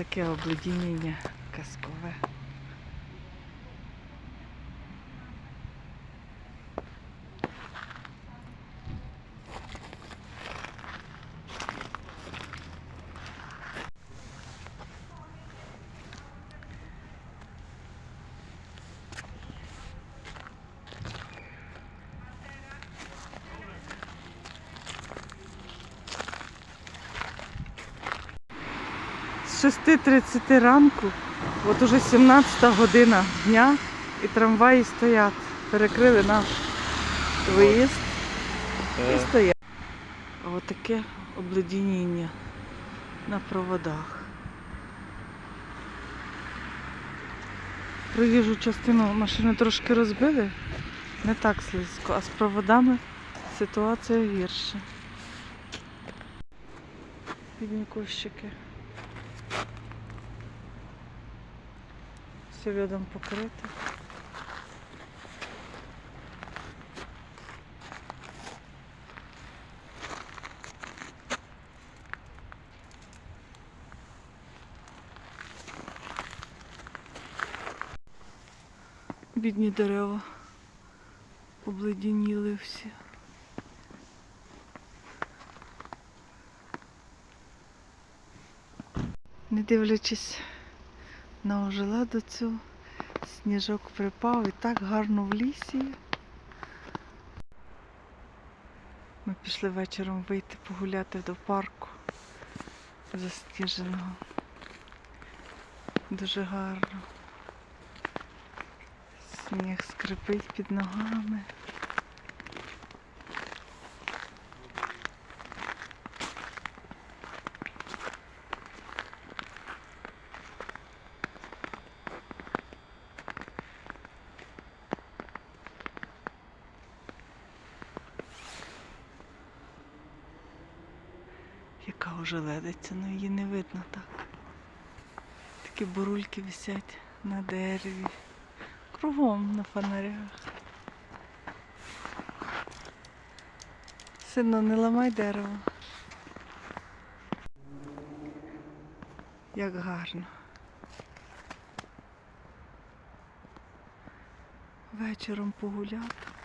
Таке обледінення казкове. 6.30 ранку, от уже 17 година дня, і трамваї стоять. Перекрили наш виїзд і стоять. А от таке обледеніння на проводах. Проїжджу частину машини трошки розбили, не так слизько, а з проводами ситуація гірша. Бідні кущики. Все рядом покрите. Бідні дерева обледеніли всі. Не дивлячись на ожеледу цю, сніжок припав і так гарно в лісі. Ми пішли вечором вийти погуляти до парку засніженого. Дуже гарно. Сніг скрипить під ногами. Яка вже ледиться, ну її не видно так. Такі бурульки висять на дереві, кругом на фонарях. Сильно не ламай дерево. Як гарно. Вечором погуляти.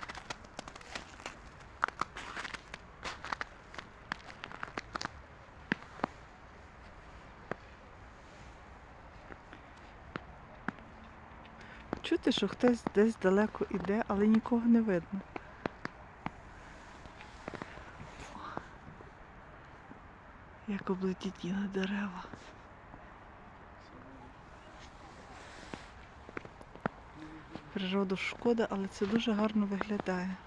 Чути, що хтось десь далеко йде, але нікого не видно. Як облетіть на дерева. Природу шкода, але це дуже гарно виглядає.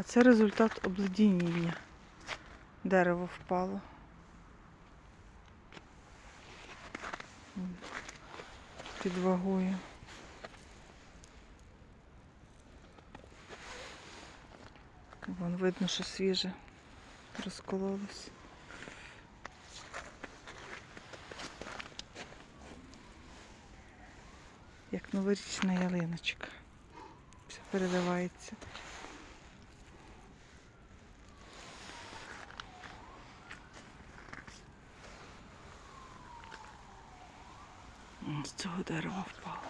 А це результат обледеніння. Дерево впало. Під вагою. Вон видно, що свіже розкололось. Як новорічна ялиночка. Все переливається. М, З цього дерева впало.